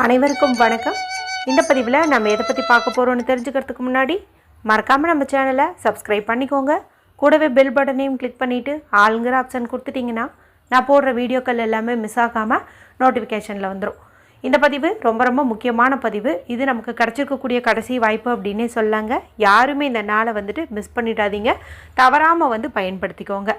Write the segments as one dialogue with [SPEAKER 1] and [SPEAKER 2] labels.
[SPEAKER 1] அனைவருக்கும் வணக்கம். இந்த பதிவில் நம்ம எதை பற்றி பார்க்க போகிறோம்னு தெரிஞ்சுக்கிறதுக்கு முன்னாடி மறக்காமல் நம்ம சேனலை சப்ஸ்கிரைப் பண்ணிக்கோங்க. கூடவே பெல் பட்டனையும் கிளிக் பண்ணிவிட்டு ஆளுங்கிற ஆப்ஷன் கொடுத்துட்டிங்கன்னா நான் போடுற வீடியோக்கள் எல்லாமே மிஸ் ஆகாமல் நோட்டிஃபிகேஷனில் வந்துடும் இந்த பதிவு ரொம்ப ரொம்ப முக்கியமான பதிவு. இது நமக்கு கிடச்சிருக்கக்கூடிய கடைசி வாய்ப்பு அப்படின்னே சொல்லாங்க யாருமே இந்த நாளை வந்துட்டு மிஸ் பண்ணிடாதீங்க. தவறாமல் வந்து பயன்படுத்திக்கோங்க.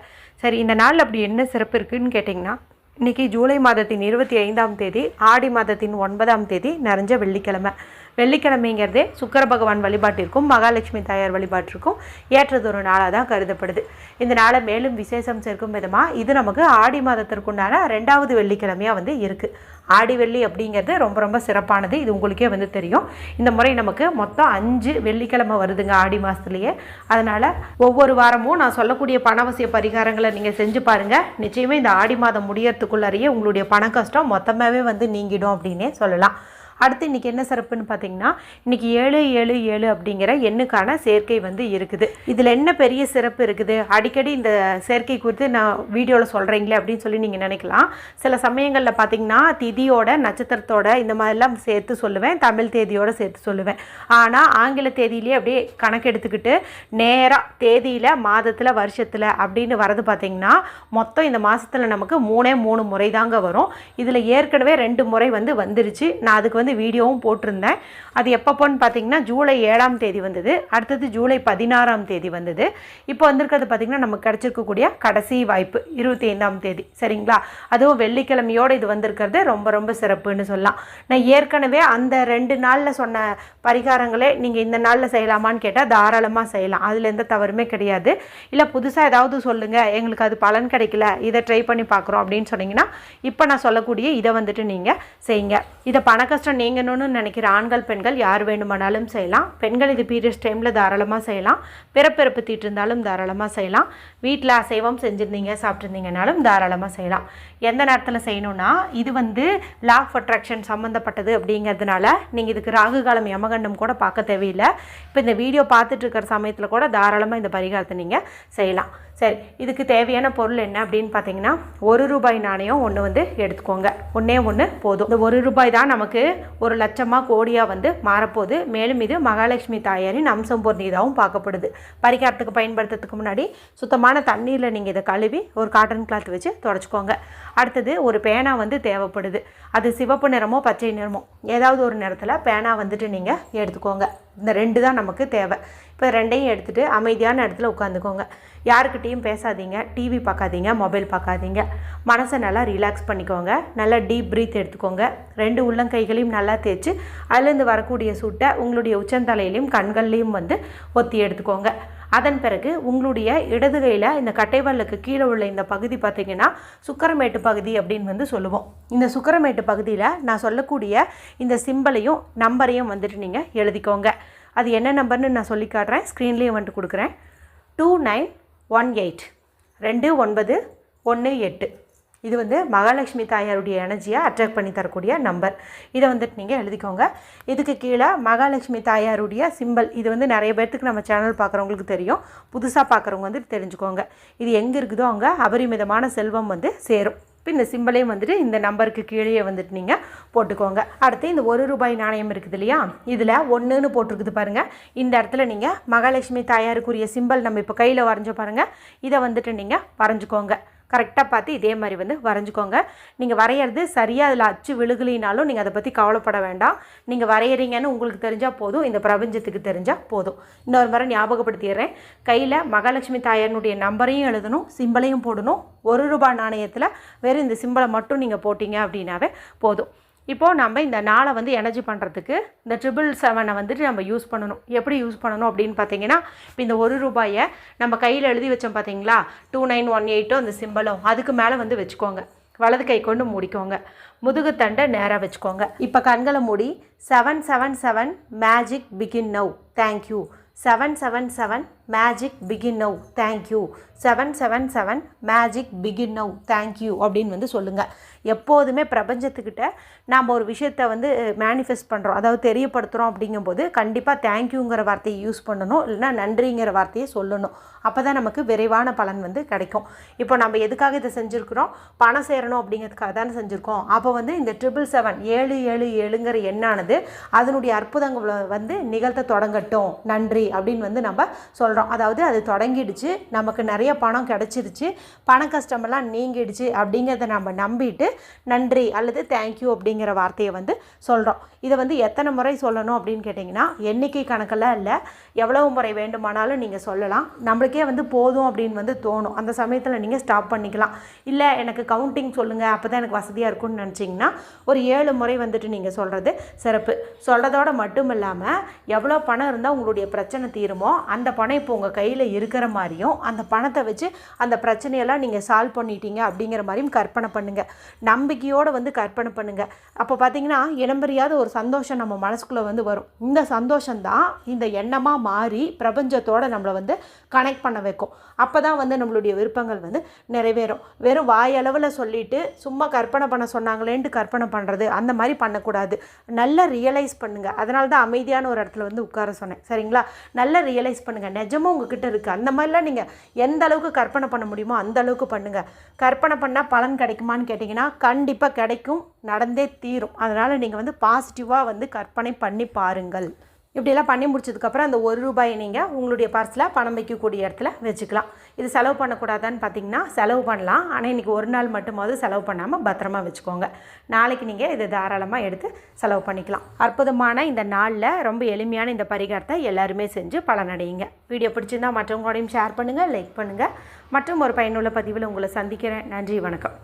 [SPEAKER 1] சரி இந்த நாள் அப்படி என்ன சிறப்பு இருக்குதுன்னு கேட்டிங்கன்னா இன்னைக்கு ஜூலை மாதத்தின் இருபத்தி ஐந்தாம் தேதி ஆடி மாதத்தின் ஒன்பதாம் தேதி நிறைஞ்ச வெள்ளிக்கிழமை. வெள்ளிக்கிழமைங்கிறதே சுக்கர பகவான் வழிபாட்டிற்கும் மகாலட்சுமி தாயார் வழிபாட்டிற்கும் ஏற்றதொரு நாளாக தான் கருதப்படுது. இந்த நாளை மேலும் விசேஷம் சேர்க்கும் விதமாக இது நமக்கு ஆடி மாதத்திற்குண்டான ரெண்டாவது வெள்ளிக்கிழமையாக வந்து இருக்குது ஆடி வெள்ளி அப்படிங்கிறது ரொம்ப ரொம்ப சிறப்பானது. இது உங்களுக்கே வந்து தெரியும். இந்த முறை நமக்கு மொத்தம் அஞ்சு வெள்ளிக்கிழமை வருதுங்க ஆடி மாதத்துலேயே அதனால் ஒவ்வொரு வாரமும் நான் சொல்லக்கூடிய பணவசிய பரிகாரங்களை நீங்கள் செஞ்சு பாருங்கள் நிச்சயமே இந்த ஆடி மாதம் முடியறதுக்குள்ளாரையே உங்களுடைய பண கஷ்டம் மொத்தமாகவே வந்து நீங்கிடும் அப்படின்னே சொல்லலாம். அடுத்து இன்றைக்கி என்ன சிறப்புன்னு பார்த்தீங்கன்னா இன்றைக்கி ஏழு ஏழு ஏழு அப்படிங்கிற எண்ணுக்கான சேர்க்கை வந்து இருக்குது. இதில் என்ன பெரிய சிறப்பு இருக்குது? அடிக்கடி இந்த சேர்க்கை குறித்து நான் வீடியோவில் சொல்கிறீங்களே அப்படின்னு சொல்லி நீங்கள் நினைக்கலாம். சில சமயங்களில் பார்த்தீங்கன்னா திதியோட நட்சத்திரத்தோட இந்த மாதிரிலாம் சேர்த்து சொல்லுவேன். தமிழ் தேதியோடு சேர்த்து சொல்லுவேன். ஆனால் ஆங்கில தேதியிலே அப்படியே கணக்கெடுத்துக்கிட்டு நேராக தேதியில் மாதத்தில் வருஷத்தில் அப்படின்னு வரது பார்த்தீங்கன்னா மொத்தம் இந்த மாதத்தில் நமக்கு மூணே மூணு முறை தாங்க வரும். இதில் ஏற்கனவே ரெண்டு முறை வந்து வந்துருச்சு. நான் அதுக்கு வந்து வீடியோவும் போட்டிருந்தேன். அது எப்பப்போன்னு பார்த்தீங்கன்னா ஜூலை ஏழாம் தேதி வந்தது. அடுத்தது ஜூலை பதினாறாம் தேதி வந்தது. இப்போ வந்திருக்கிறது பார்த்தீங்கன்னா நமக்கு கிடச்சிருக்கக்கூடிய கடைசி வாய்ப்பு இருபத்தி ஐந்தாம் தேதி. சரிங்களா? அதுவும் வெள்ளிக்கிழமையோடு இது வந்திருக்கிறது. ரொம்ப ரொம்ப சிறப்புன்னு சொல்லலாம். நான் ஏற்கனவே அந்த ரெண்டு நாளில் சொன்ன பரிகாரங்களே நீங்கள் இந்த நாளில் செய்யலாமான்னு கேட்டால் தாராளமாக செய்யலாம். அதில் எந்த தவறுமே கிடையாது. இல்லை புதுசாக ஏதாவது சொல்லுங்கள் எங்களுக்கு அது பலன் கிடைக்கல. இதை ட்ரை பண்ணி பார்க்குறோம் அப்படின்னு சொன்னீங்கன்னா இப்போ நான் சொல்லக்கூடிய இதை வந்துட்டு நீங்கள் செய்யுங்க. இதை பண கஷ்டம் நீங்கணும்னு நினைக்கிற ஆண்கள் பெண்கள் யார் வேணுமானாலும் செய்யலாம். பெண்கள் இது பீரியட்ஸ் டைமில் தாராளமாக செய்யலாம். பிறப்பிறப்பு தீட்டு இருந்தாலும் தாராளமாக செய்யலாம். வீட்டில் அசைவம் செஞ்சுருந்தீங்க சாப்பிட்ருந்தீங்கனாலும் தாராளமாக செய்யலாம். எந்த நேரத்தில் செய்யணும்னா இது வந்து லா ஆஃப் அட்ராக்ஷன் சம்மந்தப்பட்டது அப்படிங்கிறதுனால நீங்கள் இதுக்கு ராகு காலம் யமகண்டம் கூட பார்க்க தேவையில்லை. இப்போ இந்த வீடியோ பார்த்துட்டு இருக்கிற சமயத்தில் கூட தாராளமாக இந்த பரிகாரத்தை நீங்கள் செய்யலாம். சரி இதுக்கு தேவையான பொருள் என்ன அப்படின்னு பார்த்தீங்கன்னா ஒரு ரூபாய் நாணயம் ஒன்று வந்து எடுத்துக்கோங்க. ஒன்றே ஒன்று போதும். இந்த ஒரு ரூபாய் தான் நமக்கு ஒரு லட்சமாக கோடியாக வந்து மாறப்போகுது. மேலும் இது மகாலட்சுமி தாயாரின் அம்சம் பொருந்தியதாகவும் பார்க்கப்படுது. பரிகாரத்துக்கு பயன்படுத்துறதுக்கு முன்னாடி சுத்தமான தண்ணீரில் நீங்கள் இதை கழுவி ஒரு காட்டன் கிளாத் வச்சு தொடச்சிக்கோங்க. அடுத்தது ஒரு பேனா வந்து தேவைப்படுது. அது சிவப்பு நிறமோ பச்சை நிறமோ ஏதாவது ஒரு நிறத்தில் பேனா வந்துட்டு நீங்கள் எடுத்துக்கோங்க. இந்த ரெண்டு தான் நமக்கு தேவை. இப்போ ரெண்டையும் எடுத்துகிட்டு அமைதியான இடத்துல உட்காந்துக்கோங்க. யாருக்கிட்டேயும் பேசாதீங்க. டிவி பார்க்காதீங்க. மொபைல் பார்க்காதீங்க. மனசை நல்லா ரிலாக்ஸ் பண்ணிக்கோங்க. நல்லா டீப் ப்ரீத் எடுத்துக்கோங்க. ரெண்டு உள்ளங்கைகளையும் நல்லா தேய்ச்சி அதுலேருந்து வரக்கூடிய சூட்டை உங்களுடைய உச்சந்தலையிலையும் கண்கள்லையும் வந்து ஒத்தி எடுத்துக்கோங்க. அதன் பிறகு உங்களுடைய இடது கையில் இந்த கட்டைவல்லுக்கு கீழே உள்ள இந்த பகுதி பார்த்திங்கன்னா சுக்கரமேட்டு பகுதி அப்படின்னு வந்து சொல்லுவோம். இந்த சுக்கரமேட்டு பகுதியில் நான் சொல்லக்கூடிய இந்த சிம்பலையும் நம்பரையும் வந்துட்டு நீங்கள் எழுதிக்கோங்க. அது என்ன நம்பர்னு நான் சொல்லி காட்டுறேன். ஸ்க்ரீன்லேயும் வந்துட்டு கொடுக்குறேன். Two nine one eight. ரெண்டு ஒன்பது ஒன்று எட்டு. இது வந்து மகாலட்சுமி தாயாருடைய எனர்ஜியை அட்ராக்ட் பண்ணி தரக்கூடிய நம்பர் இதை வந்துட்டு நீங்கள் எழுதிக்கோங்க. இதுக்கு கீழே மகாலட்சுமி தாயாருடைய சிம்பல் இது வந்து நிறைய பேர்த்துக்கு நம்ம சேனல் பார்க்குறவங்களுக்கு தெரியும். புதுசாக பார்க்குறவங்க வந்து தெரிஞ்சுக்கோங்க. இது எங்கே இருக்குதோ அங்கே அபரிமிதமான செல்வம் வந்து சேரும். இப்போ இந்த சிம்பிளையும் வந்துட்டு இந்த நம்பருக்கு கீழே வந்துட்டு நீங்கள் போட்டுக்கோங்க. அடுத்து இந்த ஒரு ரூபாய் நாணயம் இருக்குது இல்லையா? இதில் ஒன்றுன்னு போட்டிருக்குது பாருங்கள் இந்த இடத்துல நீங்கள் மகாலட்சுமி தாயாருக்குரிய சிம்பல் நம்ம இப்போ கையில் வரைஞ்ச பாருங்கள் இதை வந்துட்டு நீங்கள் வரைஞ்சிக்கோங்க. கரெக்டாக பார்த்து இதே மாதிரி வந்து வரைஞ்சிக்கோங்க. நீங்கள் வரைகிறது சரியாக அதில் அச்சு விழுகலினாலும் நீங்கள் அதை பற்றி கவலைப்பட வேண்டாம். நீங்கள் வரைகிறீங்கன்னு உங்களுக்கு தெரிஞ்சால் போதும். இந்த பிரபஞ்சத்துக்கு தெரிஞ்சால் போதும். இன்னொரு முறை ஞாபகப்படுத்திடுறேன். கையில் மகாலட்சுமி தாயாரனுடைய நம்பரையும் எழுதணும் சிம்பலையும் போடணும். ஒரு ரூபாய் நாணயத்தில் வெறும் இந்த சிம்பலை மட்டும் நீங்கள் போட்டிங்க அப்படின்னாவே போதும். இப்போது நம்ம இந்த நாளை வந்து எனர்ஜி பண்ணுறதுக்கு இந்த ட்ரிபிள் செவனை வந்துட்டு நம்ம யூஸ் பண்ணணும். எப்படி யூஸ் பண்ணணும் அப்படின்னு பார்த்தீங்கன்னா இப்போ இந்த ஒரு ரூபாயை நம்ம கையில் எழுதி வச்சோம் பார்த்தீங்களா? டூ நைன் ஒன் எயிட்டோ அந்த சிம்பிளும் அதுக்கு மேலே வந்து வச்சுக்கோங்க. வலது கை கொண்டு மூடிக்கோங்க. முதுகுத்தண்டை நேராக வச்சுக்கோங்க. இப்போ கண்களை மூடி seven seven seven magic begin now thank you seven seven seven magic begin now thank you seven seven seven magic begin now thank you அப்படின்னு வந்து சொல்லுங்கள் எப்போதுமே பிரபஞ்சத்துக்கிட்ட நாம் ஒரு விஷயத்தை வந்து மேனிஃபெஸ்ட் பண்ணுறோம் அதாவது தெரியப்படுத்துகிறோம் அப்படிங்கும்போது கண்டிப்பாக தேங்க்யூங்கிற வார்த்தையை யூஸ் பண்ணணும். இல்லைன்னா நன்றிங்கிற வார்த்தையை சொல்லணும். அப்போ தான் நமக்கு விரைவான பலன் வந்து கிடைக்கும். இப்போ நம்ம எதுக்காக இதை செஞ்சுருக்கிறோம்? பணம் சேரணும் அப்படிங்கிறதுக்காக தானே செஞ்சுருக்கோம். அப்போ வந்து இந்த ட்ரிபிள் செவன் ஏழு ஏழு ஏழுங்கிற எண்ணானது அதனுடைய அற்புதங்களை வந்து நிகழ்த்த தொடங்கட்டும். நன்றி. அப்படின்னு வந்து நம்ம சொல்கிறோம் அதாவது அது தொடங்கிடுச்சு. நமக்கு நிறைய பணம் கிடச்சிருச்சு. பண கஷ்டமெல்லாம் நீங்கிடுச்சு அப்படிங்கிறத நம்ம நம்பிட்டு நன்றி அல்லது தேங்க்யூ அப்படிங்கிற வார்த்தையை வந்து சொல்கிறோம் இதை வந்து எத்தனை முறை சொல்லணும் அப்படின்னு கேட்டிங்கன்னா எண்ணிக்கை கணக்கெல்லாம் இல்லை. எவ்வளவு முறை வேண்டுமானாலும் நீங்கள் சொல்லலாம். நம்மளுக்கே வந்து போதும் அப்படின்னு வந்து தோணும். அந்த சமயத்தில் நீங்கள் ஸ்டாப் பண்ணிக்கலாம். இல்லை எனக்கு கவுண்டிங் சொல்லுங்கள் அப்போ தான் எனக்கு வசதியாக இருக்கும்னு நினச்சிங்கன்னா ஒரு ஏழு முறை வந்துட்டு நீங்கள் சொல்கிறது சிறப்பு. சொல்கிறதோட மட்டும் இல்லாமல் எவ்வளோ பணம் இருந்தால் உங்களுடைய பிரச்சனை பிரச்சனை தீருமோ அந்த பணம் இப்போ உங்கள் கையில் இருக்கிற மாதிரியும் அந்த பணத்தை வச்சு அந்த பிரச்சனையெல்லாம் நீங்கள் சால்வ் பண்ணிட்டீங்க அப்படிங்கிற மாதிரியும் கற்பனை பண்ணுங்கள் நம்பிக்கையோடு வந்து கற்பனை பண்ணுங்கள் அப்போ பார்த்தீங்கன்னா இளம்பெரியாத ஒரு சந்தோஷம் நம்ம மனசுக்குள்ளே வந்து வரும். இந்த சந்தோஷம்தான் இந்த எண்ணமாக மாறி பிரபஞ்சத்தோடு நம்மளை வந்து கனெக்ட் பண்ண வைக்கும். அப்போ தான் வந்து நம்மளுடைய விருப்பங்கள் வந்து நிறைவேறும். வெறும் வாயளவில் சொல்லிட்டு சும்மா கற்பனை பண்ண சொன்னாங்களேன்ட்டு கற்பனை பண்ணுறது அந்த மாதிரி பண்ணக்கூடாது. நல்லா ரியலைஸ் பண்ணுங்கள் அதனால தான் அமைதியான ஒரு இடத்துல வந்து உட்கார சொன்னேன். சரிங்களா? நல்லா ரியலைஸ் பண்ணுங்கள் நிஜமும் உங்ககிட்ட இருக்குது அந்த மாதிரிலாம் நீங்கள் எந்த அளவுக்கு கற்பனை பண்ண முடியுமோ அந்த அளவுக்கு பண்ணுங்கள் கற்பனை பண்ணால் பலன் கிடைக்குமான்னு கேட்டிங்கன்னா கண்டிப்பாக கிடைக்கும். நடந்தே தீரும். அதனால் நீங்கள் வந்து பாசிட்டிவாக வந்து கற்பனை பண்ணி பாருங்கள். இப்படியெல்லாம் பண்ணி முடிச்சதுக்கப்புறம் அந்த ஒரு ரூபாயை நீங்கள் உங்களுடைய பர்ஸில் பணம் வைக்கக்கூடிய இடத்துல வச்சுக்கலாம். இது செலவு பண்ணக்கூடாதான்னு பார்த்தீங்கன்னா செலவு பண்ணலாம். ஆனால் இன்றைக்கி ஒரு நாள் மட்டுமாவது செலவு பண்ணாமல் பத்திரமா வச்சுக்கோங்க. நாளைக்கு நீங்கள் இதை தாராளமாக எடுத்து செலவு பண்ணிக்கலாம். அற்புதமான இந்த நாளில் ரொம்ப எளிமையான இந்த பரிகாரத்தை எல்லாருமே செஞ்சு பலனடையுங்க. வீடியோ பிடிச்சிருந்தா மற்றவங்களோடையும் ஷேர் பண்ணுங்கள் லைக் பண்ணுங்கள் மற்றும் ஒரு பயனுள்ள பதிவில் உங்களை சந்திக்கிறேன். நன்றி வணக்கம்.